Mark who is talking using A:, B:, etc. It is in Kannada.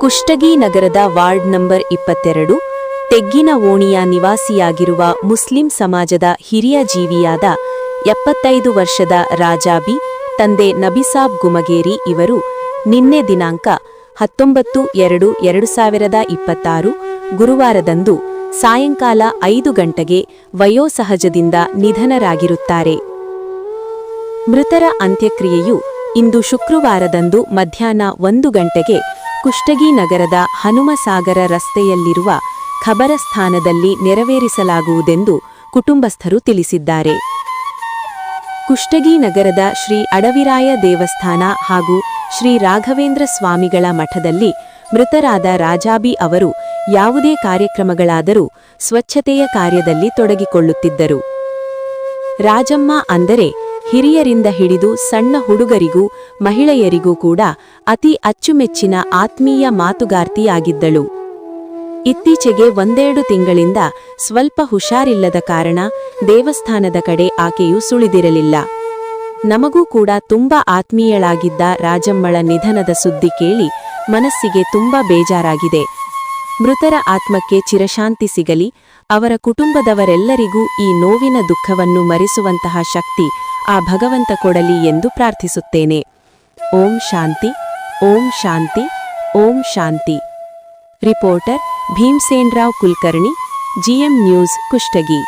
A: ಕುಷ್ಟಗಿ ನಗರದ ವಾರ್ಡ್ ನಂಬರ್ ಇಪ್ಪತ್ತೆರಡು, ತೆಗ್ಗಿನ ಓಣಿಯ ನಿವಾಸಿಯಾಗಿರುವ ಮುಸ್ಲಿಂ ಸಮಾಜದ ಹಿರಿಯ ಜೀವಿಯಾದ ಎಪ್ಪತ್ತೈದು ವರ್ಷದ ರಾಜಾಬಿ ತಂದೆ ನಬಿಸಾಬ್ ಗುಮಗೇರಿ ಇವರು ನಿನ್ನೆ ದಿನಾಂಕ ಹತ್ತೊಂಬತ್ತು ಎರಡು ಎರಡು ಸಾವಿರದ ಇಪ್ಪತ್ತಾರು ಗುರುವಾರದಂದು ಸಾಯಂಕಾಲ ಐದು ಗಂಟೆಗೆ ವಯೋಸಹಜದಿಂದ ನಿಧನರಾಗಿರುತ್ತಾರೆ. ಮೃತರ ಅಂತ್ಯಕ್ರಿಯೆಯು ಇಂದು ಶುಕ್ರವಾರದಂದು ಮಧ್ಯಾಹ್ನ ಒಂದು ಗಂಟೆಗೆ ಕುಷ್ಟಗಿ ನಗರದ ಹನುಮಸಾಗರ ರಸ್ತೆಯಲ್ಲಿರುವ ಖಬರಸ್ಥಾನದಲ್ಲಿ ನೆರವೇರಿಸಲಾಗುವುದೆಂದು ಕುಟುಂಬಸ್ಥರು ತಿಳಿಸಿದ್ದಾರೆ. ಕುಷ್ಟಗಿ ನಗರದ ಶ್ರೀ ಅಡವಿರಾಯ ದೇವಸ್ಥಾನ ಹಾಗೂ ಶ್ರೀ ರಾಘವೇಂದ್ರ ಸ್ವಾಮಿಗಳ ಮಠದಲ್ಲಿ ಮೃತರಾದ ರಾಜಾಬಿ ಅವರು ಯಾವುದೇ ಕಾರ್ಯಕ್ರಮಗಳಾದರೂ ಸ್ವಚ್ಛತೆಯ ಕಾರ್ಯದಲ್ಲಿ ತೊಡಗಿಕೊಳ್ಳುತ್ತಿದ್ದರು. ರಾಜಮ್ಮ ಅಂದರೆ ಹಿರಿಯರಿಂದ ಹಿಡಿದು ಸಣ್ಣ ಹುಡುಗರಿಗೂ ಮಹಿಳೆಯರಿಗೂ ಕೂಡ ಅತಿ ಅಚ್ಚುಮೆಚ್ಚಿನ ಆತ್ಮೀಯ ಮಾತುಗಾರ್ತಿಯಾಗಿದ್ದಳು. ಇತ್ತೀಚೆಗೆ ಒಂದೆರಡು ತಿಂಗಳಿಂದ ಸ್ವಲ್ಪ ಹುಷಾರಿಲ್ಲದ ಕಾರಣ ದೇವಸ್ಥಾನದ ಕಡೆ ಆಕೆಯು ಸುಳಿದಿರಲಿಲ್ಲ. ನಮಗೂ ಕೂಡ ತುಂಬಾ ಆತ್ಮೀಯಳಾಗಿದ್ದ ರಾಜಮ್ಮಳ ನಿಧನದ ಸುದ್ದಿ ಕೇಳಿ ಮನಸ್ಸಿಗೆ ತುಂಬಾ ಬೇಜಾರಾಗಿದೆ. ಮೃತರ ಆತ್ಮಕ್ಕೆ ಚಿರಶಾಂತಿ ಸಿಗಲಿ, ಅವರ ಕುಟುಂಬದವರೆಲ್ಲರಿಗೂ ಈ ನೋವಿನ ದುಃಖವನ್ನು ಮರೆಸುವಂತಹ ಶಕ್ತಿ ಆ ಭಗವಂತ ಕೊಡಲಿ ಎಂದು ಪ್ರಾರ್ಥಿಸುತ್ತೇನೆ. Om shanti Om shanti Om shanti. Reporter Bhimsenrao Kulkarni, GM news Kushtagi.